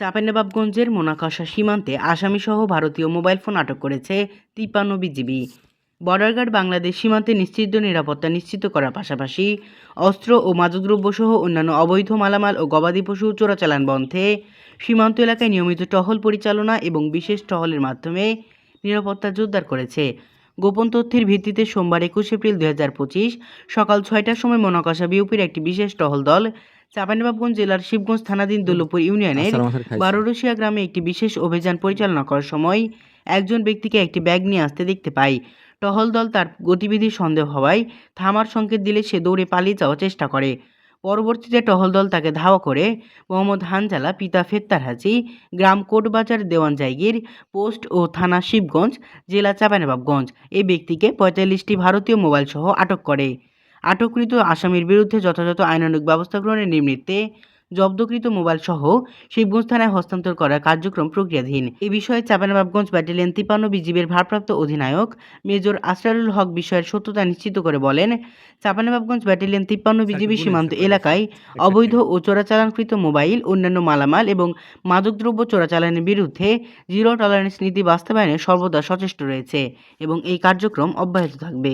চাঁপাইনবাবগঞ্জের মোনাকাশা সীমান্তে আসামিসহ ভারতীয় মোবাইল ফোন আটক করেছে তিপ্পান্ন বিজিবি। বর্ডার গার্ড বাংলাদেশ সীমান্তে নিশ্চিত নিরাপত্তা নিশ্চিত করার পাশাপাশি অস্ত্র ও মাদকদ্রব্যসহ অন্যান্য অবৈধ মালামাল ও গবাদি পশু চোরাচালান বন্ধে সীমান্ত এলাকায় নিয়মিত টহল পরিচালনা এবং বিশেষ টহলের মাধ্যমে নিরাপত্তা জোরদার করেছে। গোপন তথ্যের ভিত্তিতে সোমবার একুশ এপ্রিল পঁচিশ সকাল ছয়টার সময় মোনাকাশা বিউপির একটি বিশেষ টহল দল চাঁপাইনবাবগঞ্জ জেলার শিবগঞ্জ থানাধীন দৌলপুর ইউনিয়নের বারোরসিয়া গ্রামে একটি বিশেষ অভিযান পরিচালনা করার সময় একজন ব্যক্তিকে একটি ব্যাগ নিয়ে আসতে দেখতে পাই। টহল দল তার গতিবিধি সন্দেহ হওয়ায় থামার সংকেত দিলে সে দৌড়ে পালিয়ে যাওয়ার চেষ্টা করে। পরবর্তীতে টহল দল তাকে ধাওয়া করে মোহাম্মদ হানজালা, পিতা ফেত্তার হাজি, গ্রাম কোটবাজার দেওয়ান জায়গির পোস্ট ও থানা শিবগঞ্জ, জেলা চাপানবাবগঞ্জ এই ব্যক্তিকে পঁয়তাল্লিশটি ভারতীয় মোবাইল সহ আটক করে। আটককৃত আসামির বিরুদ্ধে যথাযথ আইনানুগ ব্যবস্থা গ্রহণের নিমিত্তে জব্দকৃত মোবাইল সহ শিবগঞ্জ থানায় হস্তান্তর করার কার্যক্রম প্রক্রিয়াধীন। এ বিষয়ে চাঁপাইনবাবগঞ্জ ব্যাটালিয়ন তিপান্ন বিজিবির ভারপ্রাপ্ত অধিনায়ক মেজর আসরারুল হক বিষয়ের সত্যতা নিশ্চিত করে বলেন চাঁপাইনবাবগঞ্জ ব্যাটালিয়ন তিপ্পান্ন বিজিবি সীমান্ত এলাকায় অবৈধ ও চোরাচালানকৃত মোবাইল অন্যান্য মালামাল এবং মাদকদ্রব্য চোরাচালানের বিরুদ্ধে জিরো টলারেন্স নীতি বাস্তবায়নে সর্বদা সচেষ্ট রয়েছে এবং এই কার্যক্রম অব্যাহত থাকবে।